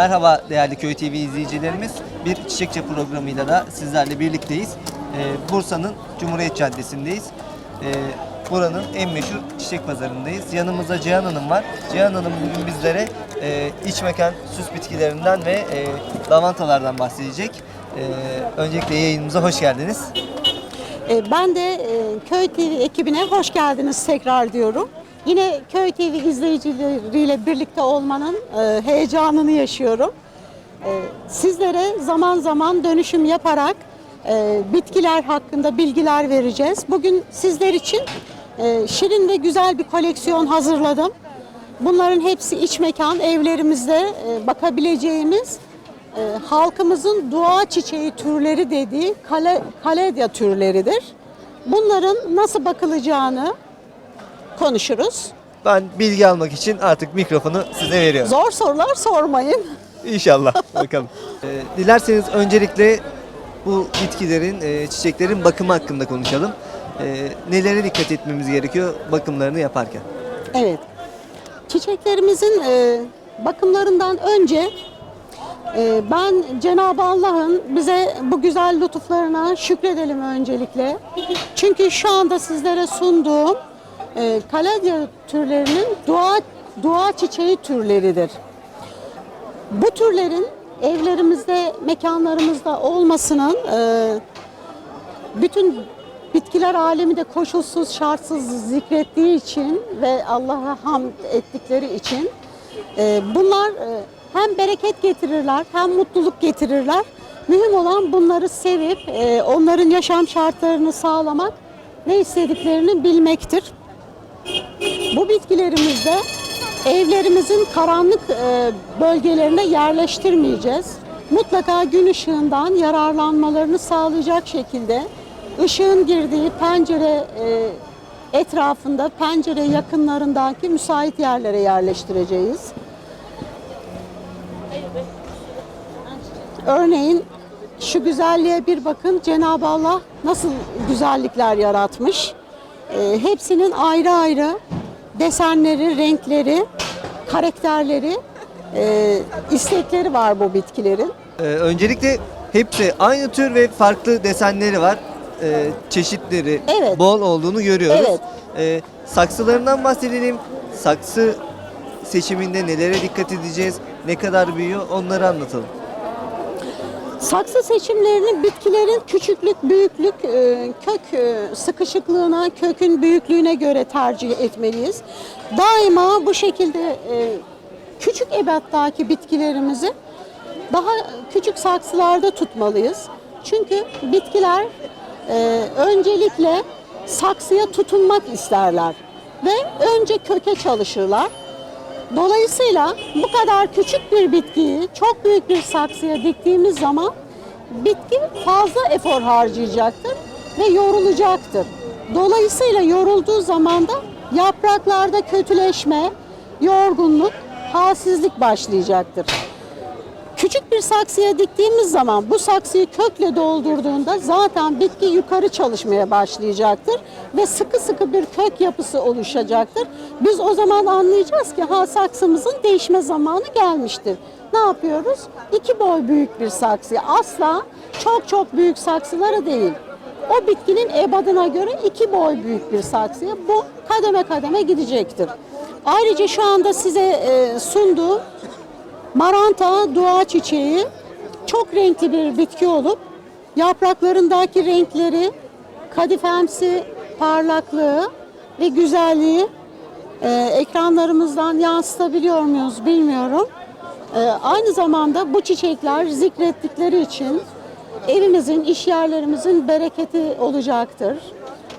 Merhaba değerli Köy TV izleyicilerimiz. Bir Çiçekçe programıyla da sizlerle birlikteyiz. Ee, Bursa'nın Cumhuriyet Caddesi'ndeyiz. Ee, buranın en meşhur çiçek pazarındayız. Yanımızda Cihan Hanım var. Cihan Hanım bugün bizlere e, iç mekan süs bitkilerinden ve e, lavantalardan bahsedecek. Ee, öncelikle yayınımıza hoş geldiniz. E, Ben de e, Köy TV ekibine hoş geldiniz tekrar diyorum. Yine Köy TV izleyicileriyle birlikte olmanın e, heyecanını yaşıyorum. E, Sizlere zaman zaman dönüşüm yaparak e, bitkiler hakkında bilgiler vereceğiz. Bugün sizler için e, şirin ve güzel bir koleksiyon hazırladım. Bunların hepsi iç mekan evlerimizde e, bakabileceğimiz e, halkımızın dua çiçeği türleri dediği kale, kaledya türleridir. Bunların nasıl bakılacağını konuşuruz. Ben bilgi almak için artık mikrofonu size veriyorum. Zor sorular sormayın. İnşallah. Bakalım. Ee, dilerseniz öncelikle bu bitkilerin, e, çiçeklerin bakımı hakkında konuşalım. Ee, nelere dikkat etmemiz gerekiyor bakımlarını yaparken? Evet. Çiçeklerimizin e, bakımlarından önce e, ben Cenab-ı Allah'ın bize bu güzel lütuflarına şükredelim öncelikle. Çünkü şu anda sizlere sunduğum e, kaladya türlerinin dua dua çiçeği türleridir. Bu türlerin evlerimizde, mekanlarımızda olmasının e, bütün bitkiler alemi de koşulsuz, şartsız zikrettiği için ve Allah'a hamd ettikleri için e, bunlar e, hem bereket getirirler hem mutluluk getirirler. Mühim olan bunları sevip e, onların yaşam şartlarını sağlamak, ne istediklerini bilmektir. Bu bitkilerimizde evlerimizin karanlık e, bölgelerine yerleştirmeyeceğiz. Mutlaka gün ışığından yararlanmalarını sağlayacak şekilde ışığın girdiği pencere e, etrafında, pencere yakınlarındaki müsait yerlere yerleştireceğiz. Örneğin şu güzelliğe bir bakın Cenab-ı Allah nasıl güzellikler yaratmış. E, hepsinin ayrı ayrı desenleri, renkleri, karakterleri, e, istekleri var bu bitkilerin. Ee, öncelikle hepsi aynı tür ve farklı desenleri var. Ee, çeşitleri Evet. bol olduğunu görüyoruz. Evet. Ee, saksılarından bahsedelim. Saksı seçiminde nelere dikkat edeceğiz? Ne kadar büyüyor? Onları anlatalım. Saksı seçimlerini bitkilerin küçüklük, büyüklük, e, kök e, sıkışıklığına, kökün büyüklüğüne göre tercih etmeliyiz. Daima bu şekilde e, küçük ebattaki bitkilerimizi daha küçük saksılarda tutmalıyız. Çünkü bitkiler öncelikle saksıya tutunmak isterler ve önce köke çalışırlar. Dolayısıyla bu kadar küçük bir bitkiyi çok büyük bir saksıya diktiğimiz zaman bitki fazla efor harcayacaktır ve yorulacaktır. Dolayısıyla yorulduğu zaman da yapraklarda kötüleşme, yorgunluk, halsizlik başlayacaktır. Küçük bir saksıya diktiğimiz zaman bu saksıyı kökle doldurduğunda zaten bitki yukarı çalışmaya başlayacaktır ve sıkı sıkı bir kök yapısı oluşacaktır. Biz o zaman anlayacağız ki ha saksımızın değişme zamanı gelmiştir. Ne yapıyoruz? İki boy büyük bir saksıya asla çok çok büyük saksılara değil. O bitkinin ebadına göre iki boy büyük bir saksıya bu kademe kademe gidecektir. Ayrıca şu anda size e, sunduğum Maranta dua çiçeği çok renkli bir bitki olup yapraklarındaki renkleri, kadifemsi parlaklığı ve güzelliği e, ekranlarımızdan yansıtabiliyor muyuz bilmiyorum. E, aynı zamanda bu çiçekler zikrettikleri için evimizin, iş yerlerimizin bereketi olacaktır.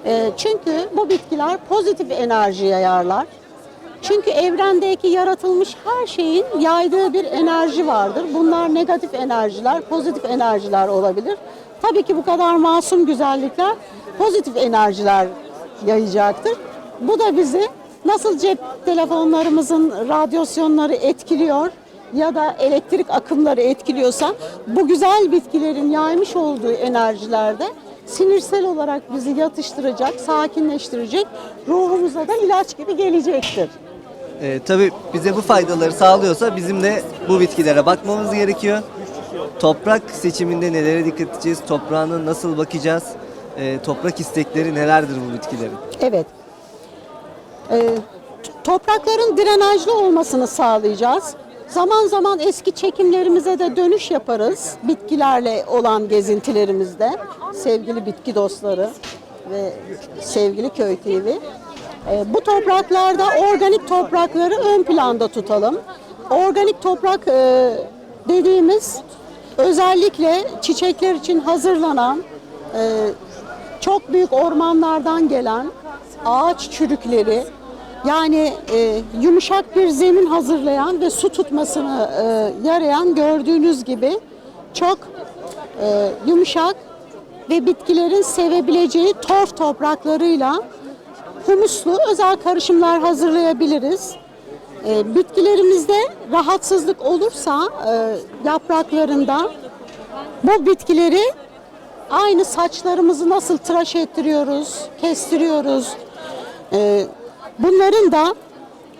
E, çünkü bu bitkiler pozitif enerji yayarlar. Çünkü evrendeki yaratılmış her şeyin yaydığı bir enerji vardır. Bunlar negatif enerjiler, pozitif enerjiler olabilir. Tabii ki bu kadar masum güzellikler pozitif enerjiler yayacaktır. Bu da bizi nasıl cep telefonlarımızın radyasyonları etkiliyor ya da elektrik akımları etkiliyorsa bu güzel bitkilerin yaymış olduğu enerjilerde sinirsel olarak bizi yatıştıracak, sakinleştirecek, ruhumuza da ilaç gibi gelecektir. E, tabii bize bu faydaları sağlıyorsa bizim de bu bitkilere bakmamız gerekiyor. Toprak seçiminde nelere dikkat edeceğiz? Toprağına nasıl bakacağız? E, toprak istekleri nelerdir bu bitkilerin? Evet. T- toprakların drenajlı olmasını sağlayacağız. Zaman zaman eski çekimlerimize de dönüş yaparız. Bitkilerle olan gezintilerimizde. Sevgili bitki dostları ve sevgili köy TV. Ee, bu topraklarda organik toprakları ön planda tutalım. Organik toprak e, dediğimiz özellikle çiçekler için hazırlanan e, çok büyük ormanlardan gelen ağaç çürükleri yani e, yumuşak bir zemin hazırlayan ve su tutmasını yarayan gördüğünüz gibi çok yumuşak ve bitkilerin sevebileceği torf topraklarıyla humuslu özel karışımlar hazırlayabiliriz. E, bitkilerimizde rahatsızlık olursa e, yapraklarında bu bitkileri aynı saçlarımızı nasıl tıraş ettiriyoruz, kestiriyoruz. Ee, bunların da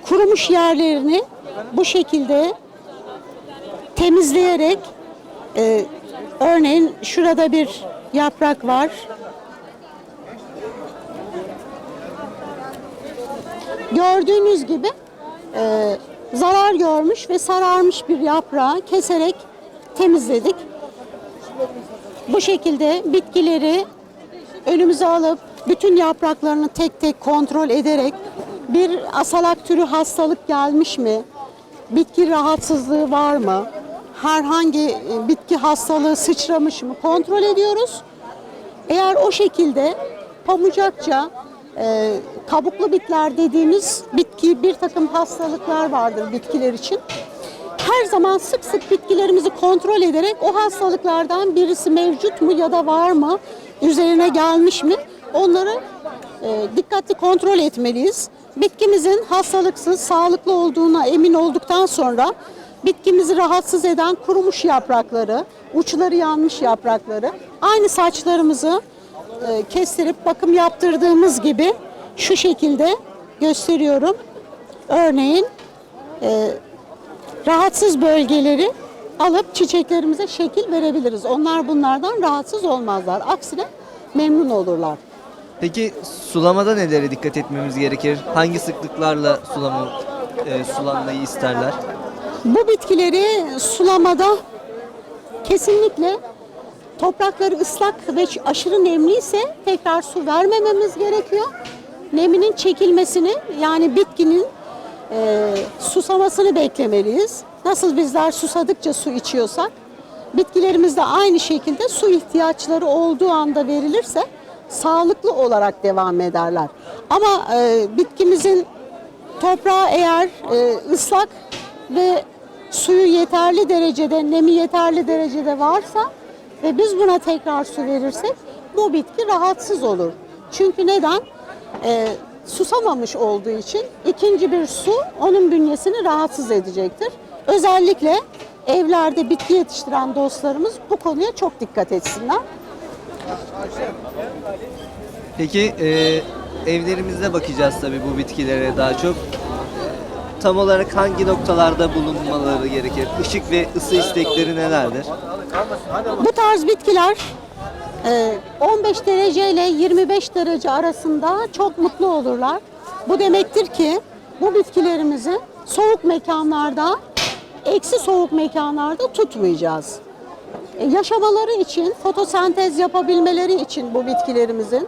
kurumuş yerlerini bu şekilde temizleyerek e, örneğin şurada bir yaprak var. Gördüğünüz gibi e, zarar görmüş ve sararmış bir yaprağı keserek temizledik. Bu şekilde bitkileri önümüze alıp bütün yapraklarını tek tek kontrol ederek bir asalak türü hastalık gelmiş mi? Bitki rahatsızlığı var mı? Herhangi e, bitki hastalığı sıçramış mı? Kontrol ediyoruz. Eğer o şekilde pamucakça e, kabuklu bitler dediğimiz bitki bir takım hastalıklar vardır bitkiler için. Her zaman sık sık bitkilerimizi kontrol ederek o hastalıklardan birisi mevcut mu ya da var mı, üzerine gelmiş mi onları e, dikkatli kontrol etmeliyiz. Bitkimizin hastalıksız, sağlıklı olduğuna emin olduktan sonra bitkimizi rahatsız eden kurumuş yaprakları, uçları yanmış yaprakları, aynı saçlarımızı e, kestirip bakım yaptırdığımız gibi şu şekilde gösteriyorum. Örneğin e, rahatsız bölgeleri alıp çiçeklerimize şekil verebiliriz. Onlar bunlardan rahatsız olmazlar. Aksine memnun olurlar. Peki sulamada nelere dikkat etmemiz gerekir? Hangi sıklıklarla sulama, e, sulanmayı isterler? Bu bitkileri sulamada kesinlikle toprakları ıslak ve aşırı nemliyse tekrar su vermememiz gerekiyor. Neminin çekilmesini yani bitkinin e, susamasını beklemeliyiz. Nasıl bizler susadıkça su içiyorsak bitkilerimiz de aynı şekilde su ihtiyaçları olduğu anda verilirse sağlıklı olarak devam ederler. Ama e, bitkimizin toprağı eğer e, ıslak ve suyu yeterli derecede, nemi yeterli derecede varsa ve biz buna tekrar su verirsek bu bitki rahatsız olur. Çünkü neden? E, susamamış olduğu için ikinci bir su onun bünyesini rahatsız edecektir. Özellikle evlerde bitki yetiştiren dostlarımız bu konuya çok dikkat etsinler. Peki e, evlerimizde bakacağız tabii bu bitkilere daha çok. Tam olarak hangi noktalarda bulunmaları gerekir? Işık ve ısı istekleri nelerdir? Bu tarz bitkiler 15 derece ile 25 derece arasında çok mutlu olurlar. Bu demektir ki bu bitkilerimizi soğuk mekanlarda, eksi soğuk mekanlarda tutmayacağız. E, Yaşamaları için, fotosentez yapabilmeleri için bu bitkilerimizin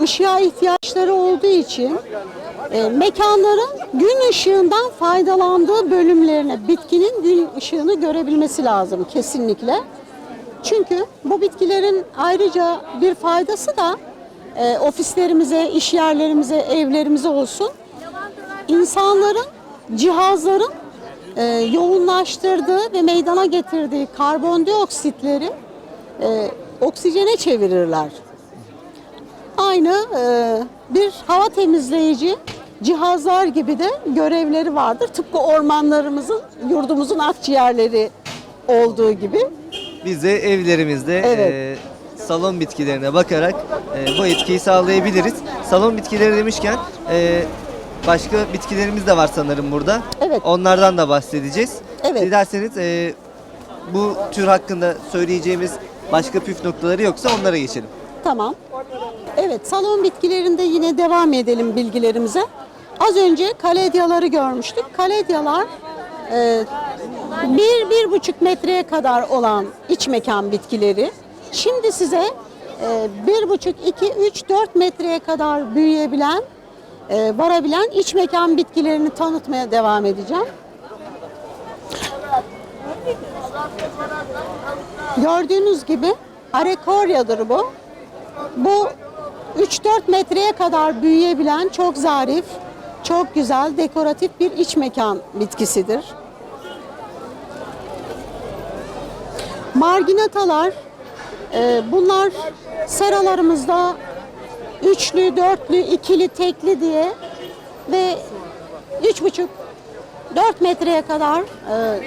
ışığa ihtiyaçları olduğu için e, mekanların gün ışığından faydalandığı bölümlerine bitkinin gün ışığını görebilmesi lazım kesinlikle. Çünkü bu bitkilerin ayrıca bir faydası da e, ofislerimize, iş yerlerimize, evlerimize olsun. İnsanların, cihazların e, yoğunlaştırdığı ve meydana getirdiği karbondioksitleri e, oksijene çevirirler. Aynı e, bir hava temizleyici cihazlar gibi de görevleri vardır. Tıpkı ormanlarımızın, yurdumuzun akciğerleri olduğu gibi. Biz de evlerimizde Evet. e, salon bitkilerine bakarak e, bu etkiyi sağlayabiliriz. Salon bitkileri demişken e, başka bitkilerimiz de var sanırım burada. Evet. Onlardan da bahsedeceğiz. Evet. Dilerseniz e, bu tür hakkında söyleyeceğimiz başka püf noktaları yoksa onlara geçelim. Tamam. Evet, salon bitkilerinde yine devam edelim bilgilerimize. Az önce kaledyaları görmüştük. Kaledyalar e, bir, bir buçuk metreye kadar olan iç mekan bitkileri. Şimdi size e, bir buçuk, iki, üç, dört metreye kadar büyüyebilen, e, varabilen iç mekan bitkilerini tanıtmaya devam edeceğim. Gördüğünüz gibi arekoryadır bu. Bu 3-4 metreye kadar büyüyebilen çok zarif, çok güzel, dekoratif bir iç mekan bitkisidir. Marginatalar, e, bunlar seralarımızda üçlü, dörtlü, ikili, tekli diye ve üç buçuk, dört metreye kadar e,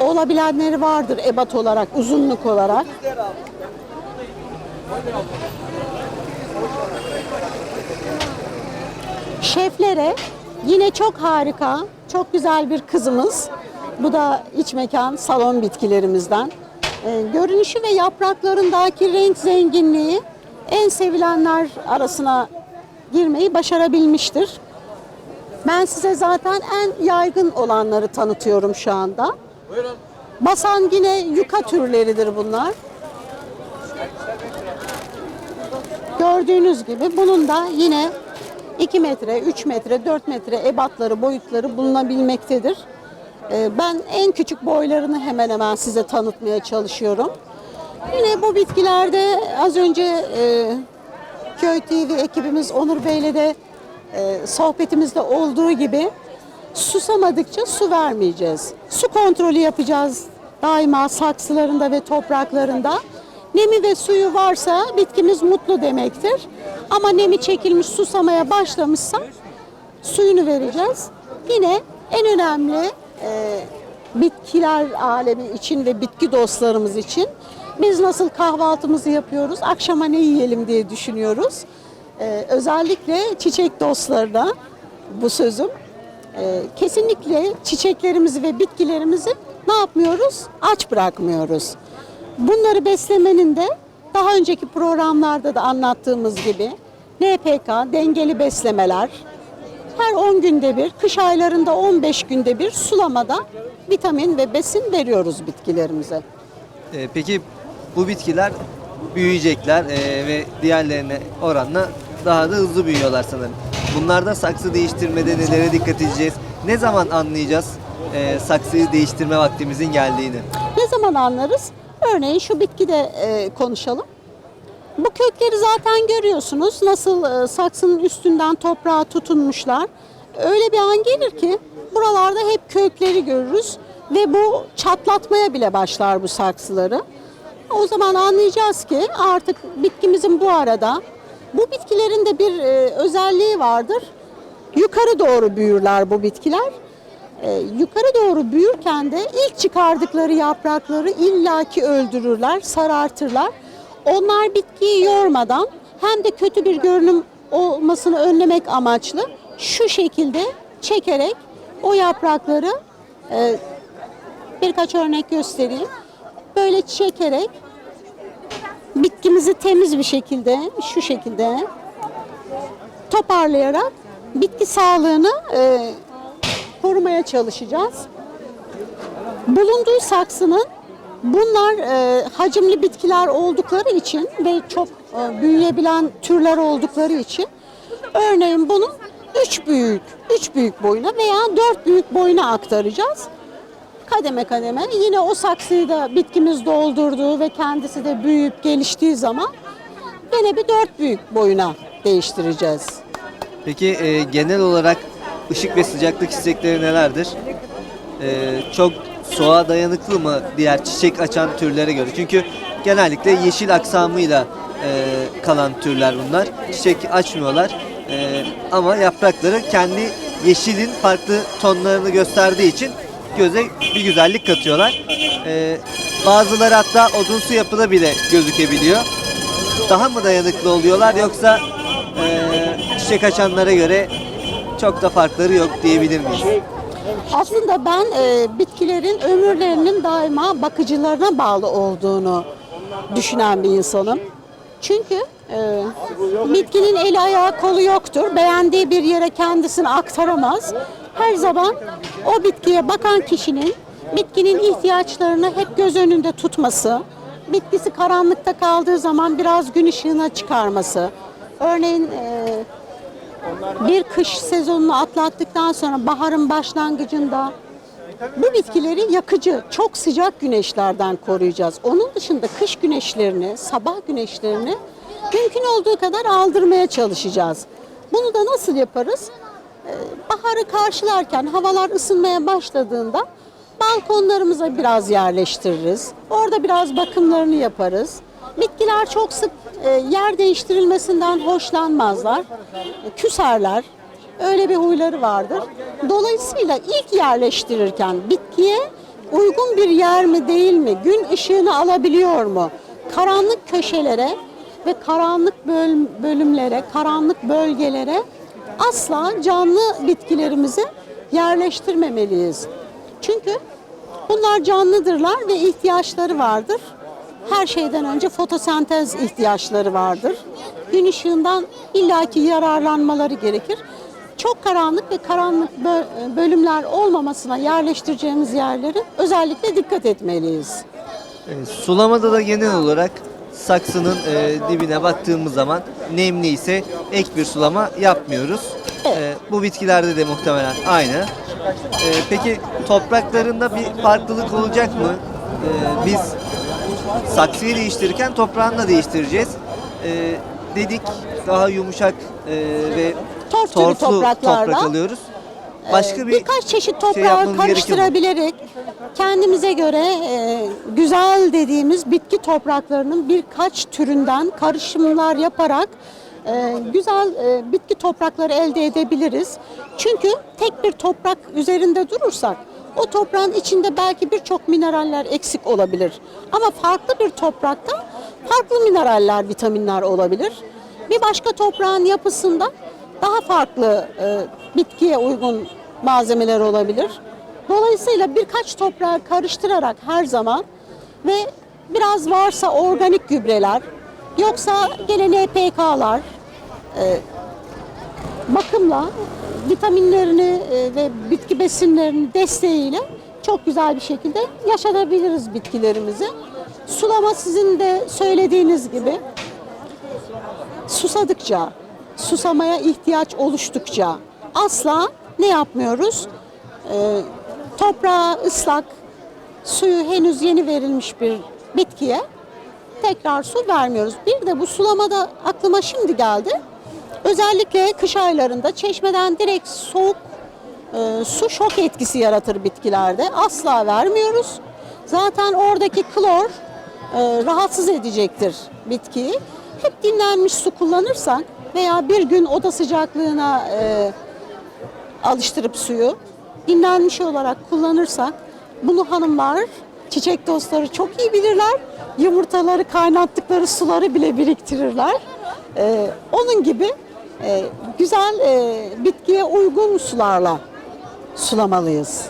olabilenleri vardır ebat olarak, uzunluk olarak. Şeflere yine çok harika, çok güzel bir kızımız. Bu da iç mekan salon bitkilerimizden. Ee, görünüşü ve yapraklarındaki renk zenginliği en sevilenler arasına girmeyi başarabilmiştir. Ben size zaten en yaygın olanları tanıtıyorum şu anda. Basan yine yuka türleridir bunlar. Gördüğünüz gibi bunun da yine 2 metre, 3 metre, 4 metre ebatları, boyutları bulunabilmektedir. Ee, Ben en küçük boylarını hemen hemen size tanıtmaya çalışıyorum. Yine bu bitkilerde az önce e, Köy TV ekibimiz Onur Bey'le de e, sohbetimizde olduğu gibi susamadıkça su vermeyeceğiz. Su kontrolü yapacağız daima saksılarında ve topraklarında. Nemi ve suyu varsa bitkimiz mutlu demektir. Ama nemi çekilmiş susamaya başlamışsa suyunu vereceğiz. Yine en önemli e, bitkiler alemi için ve bitki dostlarımız için biz nasıl kahvaltımızı yapıyoruz, akşama ne yiyelim diye düşünüyoruz. E, özellikle çiçek dostlarına bu sözüm. E, kesinlikle çiçeklerimizi ve bitkilerimizi ne yapmıyoruz? Aç bırakmıyoruz. Bunları beslemenin de daha önceki programlarda da anlattığımız gibi NPK, dengeli beslemeler, her 10 günde bir, kış aylarında 15 günde bir sulamada vitamin ve besin veriyoruz bitkilerimize. E, peki bu bitkiler büyüyecekler e, ve diğerlerine oranla daha da hızlı büyüyorlar sanırım. Bunlarda saksı değiştirmede nelere dikkat edeceğiz? Ne zaman anlayacağız e, saksıyı değiştirme vaktimizin geldiğini? Ne zaman anlarız? Örneğin şu bitkide e, konuşalım. Bu kökleri zaten görüyorsunuz. Nasıl e, saksının üstünden toprağa tutunmuşlar. Öyle bir an gelir ki buralarda hep kökleri görürüz ve bu çatlatmaya bile başlar bu saksıları. O zaman anlayacağız ki artık bitkimizin bu arada bu bitkilerin de bir e, özelliği vardır. Yukarı doğru büyürler bu bitkiler. Ee, yukarı doğru büyürken de ilk çıkardıkları yaprakları illaki öldürürler, sarartırlar. Onlar bitkiyi yormadan hem de kötü bir görünüm olmasını önlemek amaçlı şu şekilde çekerek o yaprakları e, birkaç örnek göstereyim. Böyle çekerek bitkimizi temiz bir şekilde şu şekilde toparlayarak bitki sağlığını e, korumaya çalışacağız. Bulunduğu saksının bunlar e, hacimli bitkiler oldukları için ve çok e, büyüyebilen türler oldukları için örneğin bunun 3 büyük, 3 büyük boyuna veya 4 büyük boyuna aktaracağız. Kademe kademe yine o saksıyı da bitkimiz doldurduğu ve kendisi de büyüyüp geliştiği zaman yine bir 4 büyük boyuna değiştireceğiz. Peki e, genel olarak ışık ve sıcaklık istekleri nelerdir? E, çok soğuğa dayanıklı mı diğer çiçek açan türlere göre? Çünkü genellikle yeşil aksamıyla e, kalan türler bunlar. Çiçek açmıyorlar E, ama yaprakları kendi yeşilin farklı tonlarını gösterdiği için göze bir güzellik katıyorlar. E, bazıları hatta odunsu yapıda bile gözükebiliyor. Daha mı dayanıklı oluyorlar yoksa e, çiçek açanlara göre çok da farkları yok diyebilir miyiz? Aslında ben e, bitkilerin ömürlerinin daima bakıcılarına bağlı olduğunu düşünen bir insanım. Çünkü e, bitkinin eli ayağı kolu yoktur. Beğendiği bir yere kendisini aktaramaz. Her zaman o bitkiye bakan kişinin bitkinin ihtiyaçlarını hep göz önünde tutması, bitkisi karanlıkta kaldığı zaman biraz gün ışığına çıkarması. Örneğin e, bir kış sezonunu atlattıktan sonra baharın başlangıcında bu bitkileri yakıcı, çok sıcak güneşlerden koruyacağız. Onun dışında kış güneşlerini, sabah güneşlerini mümkün olduğu kadar aldırmaya çalışacağız. Bunu da nasıl yaparız? Ee, Baharı karşılarken havalar ısınmaya başladığında balkonlarımıza biraz yerleştiririz. Orada biraz bakımlarını yaparız. Bitkiler çok sık e, yer değiştirilmesinden hoşlanmazlar. Küserler. Öyle bir huyları vardır. Dolayısıyla ilk yerleştirirken bitkiye uygun bir yer mi değil mi, gün ışığını alabiliyor mu, karanlık köşelere ve karanlık böl- bölümlere, karanlık bölgelere asla canlı bitkilerimizi yerleştirmemeliyiz. Çünkü bunlar canlıdırlar ve ihtiyaçları vardır. Her şeyden önce fotosentez ihtiyaçları vardır. Gün ışığından illaki yararlanmaları gerekir. Çok karanlık ve karanlık bö- bölümler olmamasına yerleştireceğimiz yerleri özellikle dikkat etmeliyiz. E, Sulamada da genel olarak saksının e, dibine baktığımız zaman nemli ise ek bir sulama yapmıyoruz. E, bu bitkilerde de muhtemelen aynı. E, peki topraklarında bir farklılık olacak mı? E, biz saksıyı değiştirirken toprağını da değiştireceğiz. E, dedik daha yumuşak e, ve Torf türü torflu toprak alıyoruz. Başka bir Birkaç çeşit şey toprağı yapmamız gerekiyor mu? karıştırabilerek kendimize göre e, güzel dediğimiz bitki topraklarının birkaç türünden karışımlar yaparak e, güzel e, bitki toprakları elde edebiliriz. Çünkü tek bir toprak üzerinde durursak o toprağın içinde belki birçok mineraller eksik olabilir. Ama farklı bir toprakta farklı mineraller, vitaminler olabilir. Bir başka toprağın yapısında daha farklı e, bitkiye uygun malzemeler olabilir. Dolayısıyla birkaç toprağı karıştırarak her zaman ve biraz varsa organik gübreler, yoksa gene NPK'lar, e, bakımla vitaminlerini e, ve bitki besinlerini desteğiyle çok güzel bir şekilde yaşatabiliriz bitkilerimizi. Sulama sizin de söylediğiniz gibi susadıkça, susamaya ihtiyaç oluştukça asla ne yapmıyoruz? Ee, toprağa ıslak, suyu henüz yeni verilmiş bir bitkiye tekrar su vermiyoruz. Bir de bu sulamada aklıma şimdi geldi. Özellikle kış aylarında çeşmeden direkt soğuk e, su şok etkisi yaratır bitkilerde. Asla vermiyoruz. Zaten oradaki klor e, rahatsız edecektir bitkiyi. Hep dinlenmiş su kullanırsak veya bir gün oda sıcaklığına e, alıştırıp suyu dinlenmiş olarak kullanırsak bunu hanımlar, çiçek dostları çok iyi bilirler. Yumurtaları kaynattıkları suları bile biriktirirler. Ee, onun gibi e, güzel e, bitkiye uygun sularla sulamalıyız.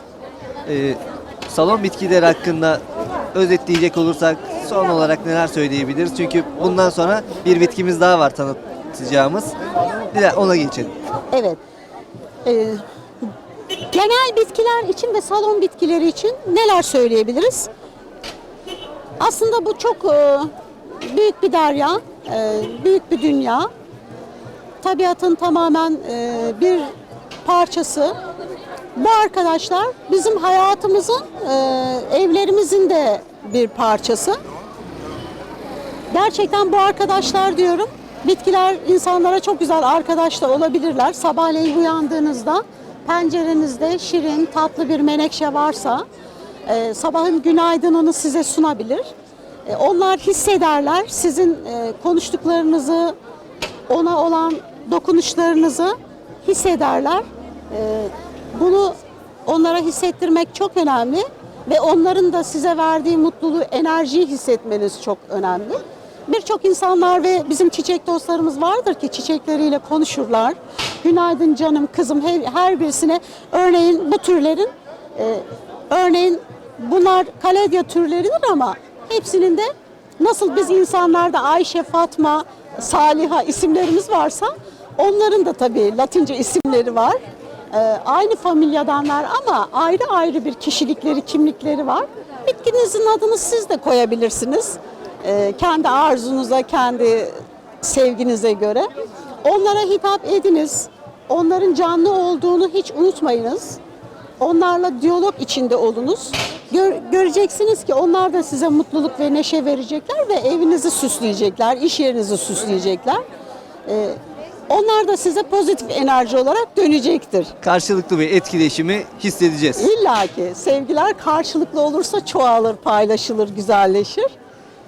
Ee, salon bitkileri hakkında özetleyecek olursak son olarak neler söyleyebiliriz? Çünkü bundan sonra bir bitkimiz daha var tanıtacağımız. Dile- Ona geçelim. Evet. Ee, genel bitkiler için ve salon bitkileri için neler söyleyebiliriz? Aslında bu çok e, büyük bir derya, e, büyük bir dünya. Tabiatın tamamen e, bir parçası. Bu arkadaşlar bizim hayatımızın, e, evlerimizin de bir parçası. Gerçekten bu arkadaşlar diyorum. Bitkiler insanlara çok güzel arkadaş da olabilirler. Sabahleyin uyandığınızda pencerenizde şirin, tatlı bir menekşe varsa e, sabahın günaydınını size sunabilir. E, onlar hissederler sizin e, konuştuklarınızı, ona olan dokunuşlarınızı hissederler. E, bunu onlara hissettirmek çok önemli ve onların da size verdiği mutluluğu, enerjiyi hissetmeniz çok önemli. Birçok insanlar ve bizim çiçek dostlarımız vardır ki çiçekleriyle konuşurlar. günaydın canım kızım her, her birisine örneğin bu türlerin e, örneğin bunlar kaledya türleridir ama hepsinin de nasıl biz insanlarda Ayşe, Fatma, Saliha isimlerimiz varsa onların da tabii Latince isimleri var. Ee, aynı familyadanlar ama ayrı ayrı bir kişilikleri, kimlikleri var. Bitkinizin adını siz de koyabilirsiniz. Ee, kendi arzunuza, kendi sevginize göre. Onlara hitap ediniz. Onların canlı olduğunu hiç unutmayınız. Onlarla diyalog içinde olunuz. Gör- göreceksiniz ki onlar da size mutluluk ve neşe verecekler ve evinizi süsleyecekler, iş yerinizi süsleyecekler. Ee, onlar da size pozitif enerji olarak dönecektir. Karşılıklı bir etkileşimi hissedeceğiz. İlla ki sevgiler karşılıklı olursa çoğalır, paylaşılır, güzelleşir.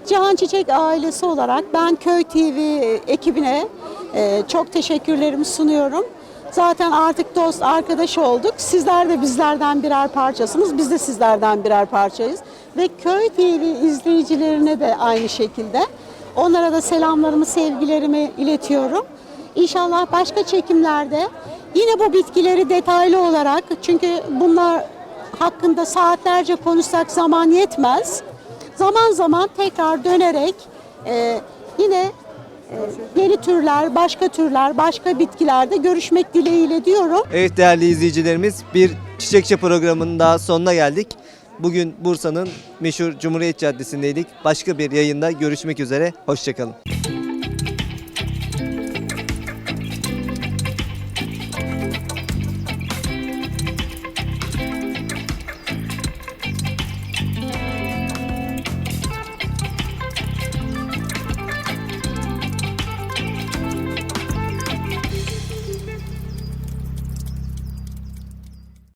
Cihan Çiçek ailesi olarak ben Köy TV ekibine e, çok teşekkürlerimi sunuyorum. Zaten artık dost, arkadaş olduk. Sizler de bizlerden birer parçasınız. Biz de sizlerden birer parçayız. Ve Köy TV izleyicilerine de aynı şekilde. Onlara da selamlarımı, sevgilerimi iletiyorum. İnşallah başka çekimlerde yine bu bitkileri detaylı olarak çünkü bunlar hakkında saatlerce konuşsak zaman yetmez. Zaman zaman tekrar dönerek e, yine yeni türler, başka türler, başka bitkilerde görüşmek dileğiyle diyorum. Evet değerli izleyicilerimiz bir Çiçekçe programının daha sonuna geldik. Bugün Bursa'nın meşhur Cumhuriyet Caddesi'ndeydik. Başka bir yayında görüşmek üzere. Hoşçakalın.